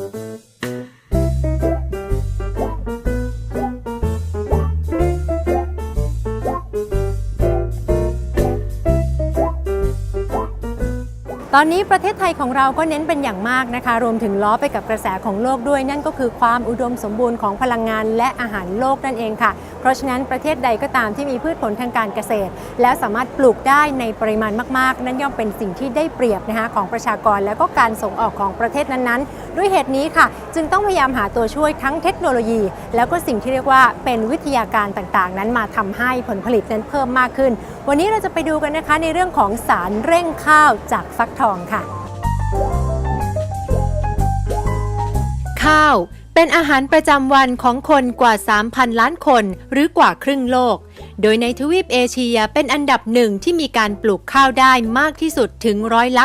Música ตอนนี้ประเทศไทยของเราก็เน้นเป็นอย่างมากนะคะ รวมถึงล้อไปกับกระแสของโลกด้วย นั่นก็คือความอุดมสมบูรณ์ของพลังงานและอาหารโลกนั่นเองค่ะ เพราะฉะนั้นประเทศใดก็ตามที่มีพืชผลทางการเกษตร แล้วสามารถปลูกได้ในปริมาณมากๆ นั่นย่อมเป็นสิ่งที่ได้เปรียบนะคะของประชากรแล้วก็การส่งออกของประเทศนั้นๆ ด้วยเหตุนี้ค่ะ จึงต้องพยายามหาตัวช่วยทั้งเทคโนโลยี แล้วก็สิ่งที่เรียกว่าเป็นวิทยาการต่างๆ นั้นมาทำให้ผลผลิตนั้นเพิ่มมากขึ้น วันนี้เราจะไปดูกันนะคะในเรื่องของสารเร่งข้าวจากฟักทองค่ะ ข้าวเป็นอาหารประจำวันของคนกว่า 3,000 ล้านคนหรือกว่าครึ่งโลก โดยในทวีปเอเชียเป็นอันดับหนึ่งที่มีการปลูกข้าวได้มากที่สุดถึงร้อยละ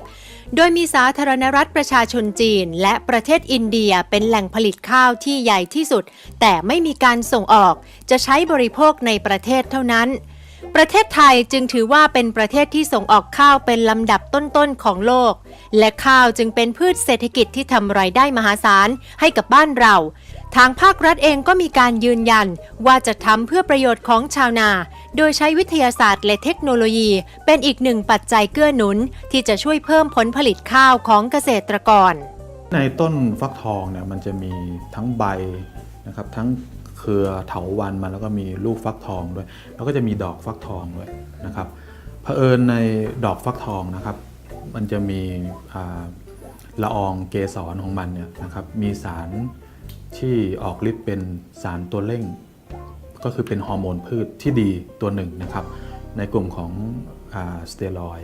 90 โดยมีสาธารณรัฐประชาชนจีน และประเทศอินเดียเป็นแหล่งผลิตข้าวที่ใหญ่ที่สุด แต่ไม่มีการส่งออก จะใช้บริโภคในประเทศเท่านั้น ประเทศไทยจึงถือว่าเป็นประเทศที่ส่งออกข้าวเป็นลำดับต้นๆของโลก และข้าวจึงเป็นพืชเศรษฐกิจที่ทำรายได้มหาศาลให้กับบ้านเรา ทางภาครัฐเองก็มีการยืนยันว่าจะทำเพื่อประโยชน์ของชาวนา โดยใช้วิทยาศาสตร์และเทคโนโลยี เป็นอีกหนึ่งปัจจัยเกื้อหนุน ที่จะช่วยเพิ่มผลผลิตข้าวของเกษตรกร ในต้นฟักทองเนี่ยมันจะมีทั้งใบนะครับทั้ง เครือเถาวันมันแล้วก็มีลูกฟักทองด้วย แล้วก็จะมีดอกฟักทองด้วยนะครับเผอิญในดอกฟักทองนะครับ มันจะมีละอองเกสรของมันเนี่ยนะครับมีสารที่ออกฤทธิ์เป็นสารตัวเร่ง ก็คือเป็นฮอร์โมนพืชที่ดีตัวหนึ่งนะครับ ในกลุ่มของสเตียรอย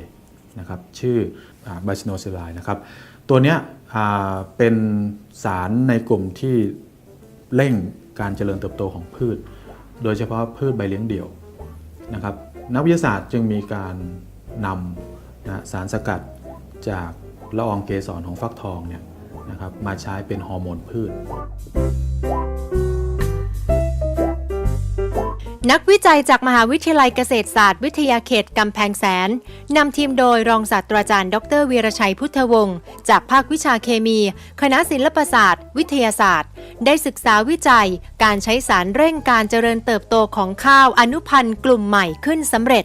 นะครับชื่อไบซิโนซิลไลนะครับตัวเนี้ยเป็นสารในกลุ่มที่เร่ง การเจริญเติบโตของพืช โดยเฉพาะพืชใบเลี้ยงเดี่ยวนะครับนักวิทยาศาสตร์จึงมีการนำนะสารสกัดจากละอองเกสรของฟักทองเนี่ยนะครับมาใช้เป็นฮอร์โมนพืช นักวิจัยจากมหาวิทยาลัยเกษตรศาสตร์วิทยาเขตกำแพงแสน นำทีมโดยรองศาสตราจารย์ ดรวีรชัยพุทธวงศ์จากภาควิชาเคมี คณะศิลปศาสตร์ วิทยาศาสตร์ ได้ศึกษาวิจัย การใช้สารเร่งการเจริญเติบโตของข้าวอนุพันธ์กลุ่มใหม่ขึ้นสำเร็จ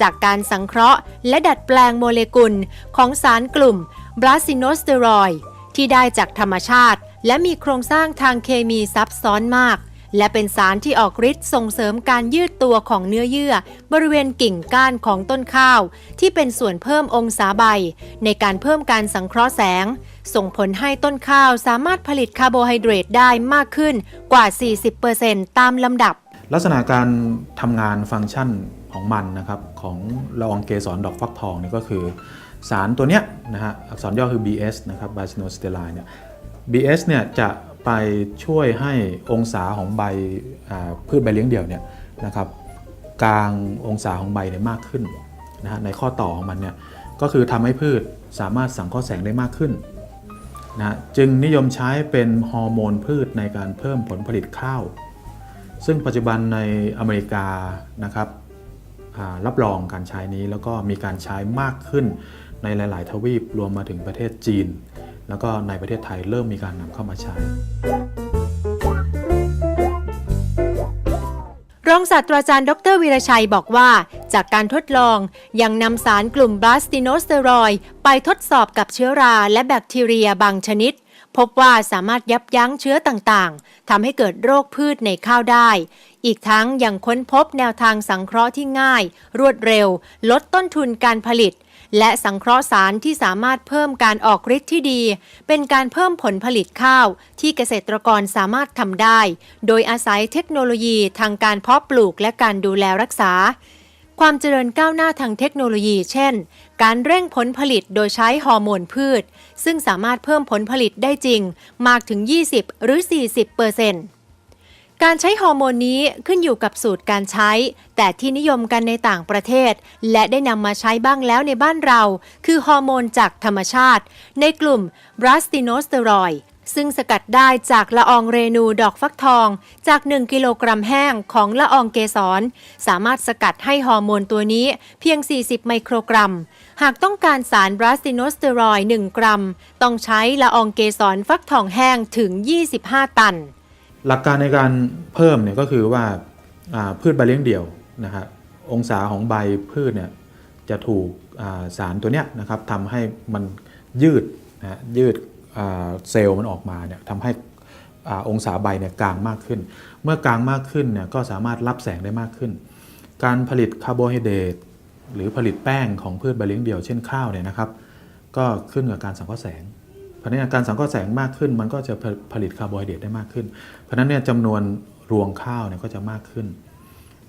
จากการสังเคราะห์ และดัดแปลงโมเลกุล ของสารกลุ่มบราซิโนสเตอรอยด์ที่ได้จากธรรมชาติ และมีโครงสร้างทางเคมีซับซ้อนมาก และเป็นสารที่ออกฤทธิ์ส่งเสริมการยืดตัวของเนื้อเยื่อ บริเวณกิ่งก้านของต้นข้าว ที่เป็นส่วนเพิ่มองศาใบ ในการเพิ่มการสังเคราะห์แสง ส่งผลให้ต้นข้าวสามารถผลิตคาร์โบไฮเดรตได้มากขึ้นกว่า 40%ตามลำดับ ลักษณะการทำงานฟังก์ชันของมันนะครับของละอองเกสรดอกฟักทองนี่ก็คือ สารตัวเนี้ยนะฮะอักษรย่อคือ BS นะครับ b i s i n o s t e r i เนี่ย BS เนี่ยจะ ไปช่วยให้องศาของใบพืชใบเลี้ยงเดี่ยวเนี่ยนะครับกลางองศาของใบเนี่ยมากขึ้นนะฮะในข้อต่อของมันเนี่ยก็คือทำให้พืชสามารถสังเคราะห์แสงได้มากขึ้นนะจึงนิยมใช้เป็นฮอร์โมนพืชในการเพิ่มผลผลิตข้าว ซึ่งปัจจุบันในอเมริกานะครับรับรองการใช้นี้แล้วก็มีการใช้มากขึ้นในหลาย ๆ ทวีปรวมมาถึงประเทศจีน แล้วก็ในประเทศไทยเริ่มมีการนำเข้ามาใช้รองศาสตราจารย์ดรวีรชัยบอกว่า จากการทดลองยังนำสารกลุ่มบลาสติโนสเตอรอยด์ไปทดสอบกับเชื้อราและแบคทีเรียบางชนิด พบว่าสามารถยับยั้งเชื้อต่างๆทำให้เกิดโรคพืชในข้าวได้ อีกทั้งยังค้นพบแนวทางสังเคราะห์ที่ง่าย รวดเร็ว ลดต้นทุนการผลิต และสังเคราะห์สารที่สามารถเพิ่มการออกฤทธิ์ที่ดี เป็นการเพิ่มผลผลิตข้าว ที่เกษตรกรสามารถทำได้ โดยอาศัยเทคโนโลยีทางการเพาะปลูกและการดูแลรักษา ความเจริญก้าวหน้าทางเทคโนโลยี เช่น การเร่งผลผลิตโดยใช้ฮอร์โมนพืช ซึ่งสามารถเพิ่มผลผลิตได้จริง มากถึง 20 หรือ 40เปอร์เซ็นต์ การใช้ฮอร์โมนนี้ขึ้นอยู่กับสูตรการใช้ แต่ที่นิยมกันในต่างประเทศ และได้นำมาใช้บ้างแล้วในบ้านเรา คือฮอร์โมนจากธรรมชาติ ในกลุ่มบราสติโนสเตอรอยด์ซึ่งสกัดได้จากละอองเรนูดอกฟักทอง จาก 1 กิโลกรัมแห้งของละอองเกสร สามารถสกัดให้ฮอร์โมนตัวนี้เพียง 40 ไมโครกรัม หากต้องการสารบราสติโนสเตอรอยด์1กรัม ต้องใช้ละอองเกสรฟักทองแห้งถึง 25 ตัน หลักการในการเพิ่มเนี่ยก็คือว่าาพืชใบเลี้ยงเดี่ยวนะครับองศาของใบพืชเนี่ยจะถูกาสารตัวเนี้ยนะครับทำให้มันยืดนะฮะยืดเซลล์มันออกมาเนี่ยทำให้อองศาใบเนี่ยกลางมากขึ้น เมื่อกลางมากขึ้นเนี่ยก็สามารถรับแสงได้มากขึ้น การผลิตคาร์โบไฮเดรตหรือผลิตแป้งของพืชใบเลี้ยงเดี่ยวเช่นข้าวเนี่ยนะครับ ก็ขึ้นกับการสังเคราะห์แสง เพราะนั้นการสังเคราะห์แสงมากขึ้น มันก็จะผลิตคาร์โบไฮเดรตได้มากขึ้น เพราะนั้นเนี่ยจำนวนรวงข้าวเนี่ยก็จะมากขึ้น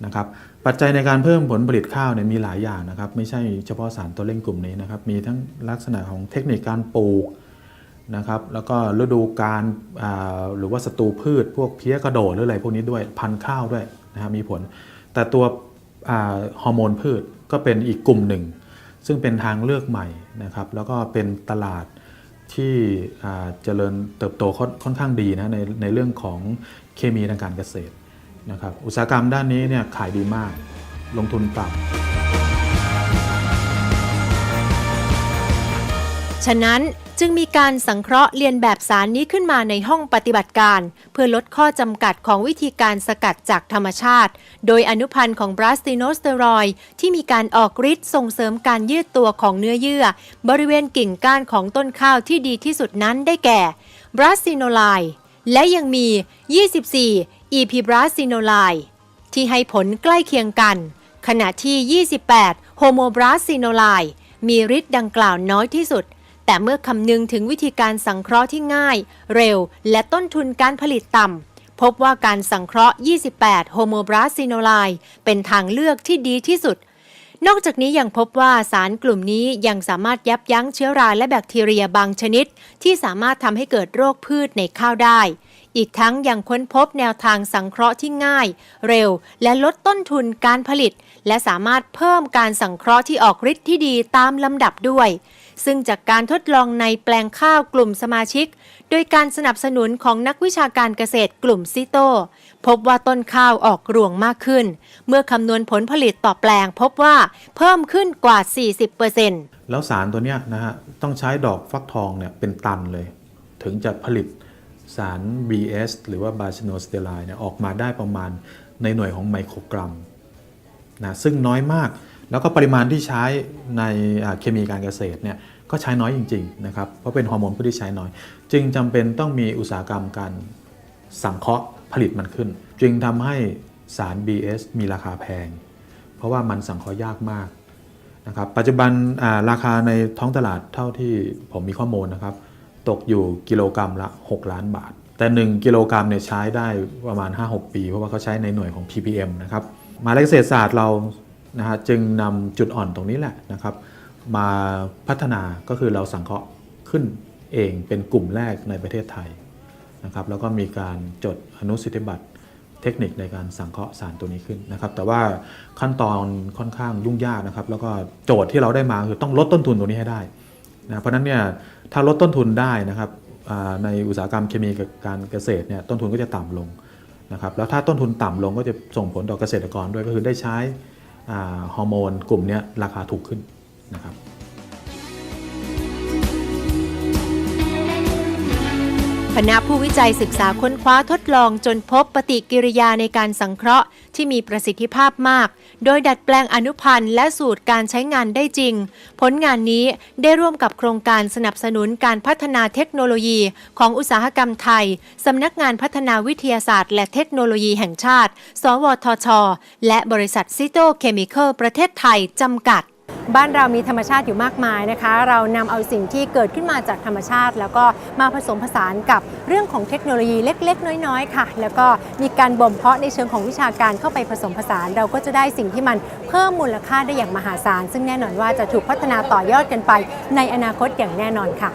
นะครับปัจจัยในการเพิ่มผลผลิตข้าวเนี่ยมีหลายอย่างนะครับ ไม่ใช่เฉพาะสารตัวเร่งกลุ่มนี้นะครับ มีทั้งลักษณะของเทคนิคการปลูกนะครับ แล้วก็ฤดูการหรือว่าศัตรูพืช พวกเพี้ยกระโดดหรืออะไรพวกนี้ด้วยพันธุ์ข้าวด้วยนะครับมีผล แต่ตัวฮอร์โมนพืชก็เป็นอีกกลุ่มหนึ่ง ซึ่งเป็นทางเลือกใหม่นะครับ แล้วก็เป็นตลาด ที่เจริญเติบโตค่อนค่อนข้างดีนะในในเรื่องของเคมีทางการเกษตรนะครับอุตสาหกรรมด้านนี้เนี่ยขายดีมากลงทุนต่ำ ฉะนั้นจึงมีการสังเคราะห์เรียนแบบสารนี้ขึ้นมาในห้องปฏิบัติการ เพื่อลดข้อจำกัดของวิธีการสกัดจากธรรมชาติ โดยอนุพันธ์ของบราสติโนสเตอรอยด์ที่มีการออกฤทธิ์ส่งเสริมการยืดตัวของเนื้อเยื่อ บริเวณกิ่งก้านของต้นข้าวที่ดีที่สุดนั้นได้แก่บราสติโนไลและยังมี 24 อีพีบราสติโนไลที่ให้ผลใกล้เคียงกัน ขณะที่ 28 โฮโมบราสซิโนไลมีฤทธิ์ดังกล่าวน้อยที่สุด แต่เมื่อคำนึงถึงวิธีการสังเคราะห์ที่ง่าย เร็ว และต้นทุนการผลิตต่ำ พบว่าการสังเคราะห์ 28 โฮโมบราสซิโนไลเป็นทางเลือกที่ดีที่สุด นอกจากนี้ยังพบว่าสารกลุ่มนี้ยังสามารถยับยั้งเชื้อราและแบคทีเรียบางชนิด ที่สามารถทำให้เกิดโรคพืชในข้าวได้ อีกทั้งยังค้นพบแนวทางสังเคราะห์ที่ง่าย เร็ว และลดต้นทุนการผลิต และสามารถเพิ่มการสังเคราะห์ที่ออกฤทธิ์ที่ดีตามลำดับด้วย ซึ่งจากการทดลองในแปลงข้าวกลุ่มสมาชิก โดยการสนับสนุนของนักวิชาการเกษตรกลุ่มซิโต พบว่าต้นข้าวออกรวงมากขึ้น เมื่อคำนวณผลผลิตต่อแปลงพบว่าเพิ่มขึ้นกว่า 40%แล้วสารตัวเนี้ยนะฮะต้องใช้ดอกฟักทองเนี่ยเป็นตันเลย ถึงจะผลิต สาร BS หรือว่าบาชโนสเตอไรเนี่ยออกมาได้ประมาณในหน่วยของไมโครกรัมนะซึ่งน้อยมากแล้วก็ปริมาณที่ใช้ในเคมีการเกษตรเนี่ยก็ใช้น้อยจริงๆนะครับเพราะเป็นฮอร์โมนพืชที่ใช้น้อย จึงจำเป็นต้องมีอุตสาหกรรมการสังเคราะห์ผลิตมันขึ้น จึงทำให้สาร BS มีราคาแพง เพราะว่ามันสังเคราะห์ยากมากนะครับปัจจุบันราคาในท้องตลาดเท่าที่ผมมีข้อมูลนะครับ ตกอยู่กิโลกรรัมละ 6 ล้านบาท แต่ 1 กิโลกรัมเนี่ยใช้ได้ประมาณ 5-6 ปี เพราะว่าเขาใช้ในหน่วยของ ppm นะครับมหาลัยเกษตรศาสตร์เรานะฮะจึงนำจุดอ่อนตรงนี้แหละนะครับ มาพัฒนาก็คือเราสังเคราะห์ขึ้นเองเป็นกลุ่มแรกในประเทศไทยนะครับแล้วก็มีการจดอนุสิทธิบัตรเทคนิคในการสังเคราะห์สารตัวนี้ขึ้นนะครับ แต่ว่าขั้นตอนค่อนข้างยุ่งยากนะครับ แล้วก็โจทย์ที่เราได้มาคือต้องลดต้นทุนตัวนี้ให้ได้ นะเพราะนั้นเนี่ยถ้าลดต้นทุนได้นะครับในอุตสาหกรรมเคมีกับการเกษตรเนี่ยต้นทุนก็จะต่ำลงนะครับแล้วถ้าต้นทุนต่ำลงก็จะส่งผลต่อเกษตรกรด้วยก็คือได้ใช้ฮอร์โมนกลุ่มเนี้ยราคาถูกขึ้นนะครับ คณะผู้วิจัยศึกษาค้นคว้าทดลองจนพบปฏิกิริยาในการสังเคราะห์ ที่มีประสิทธิภาพมาก โดยดัดแปลงอนุพันธ์และสูตรการใช้งานได้จริง ผลงานนี้ได้ร่วมกับโครงการสนับสนุนการพัฒนาเทคโนโลยี ของอุตสาหกรรมไทย สำนักงานพัฒนาวิทยาศาสตร์ และเทคโนโลยีแห่งชาติ สวทช และบริษัทซิโตเคมีคอลประเทศไทยจำกัด บ้านเรามีธรรมชาติอยู่มากมายนะคะ เรานำเอาสิ่งที่เกิดขึ้นมาจากธรรมชาติ แล้วก็มาผสมผสานกับเรื่องของเทคโนโลยีเล็ก ๆ น้อยๆ ค่ะ แล้วก็มีการบ่มเพาะในเชิงของวิชาการเข้าไปผสมผสาน เราก็จะได้สิ่งที่มันเพิ่มมูลค่าได้อย่างมหาศาล ซึ่งแน่นอนว่าจะถูกพัฒนาต่อยอดกันไปในอนาคตอย่างแน่นอนค่ะ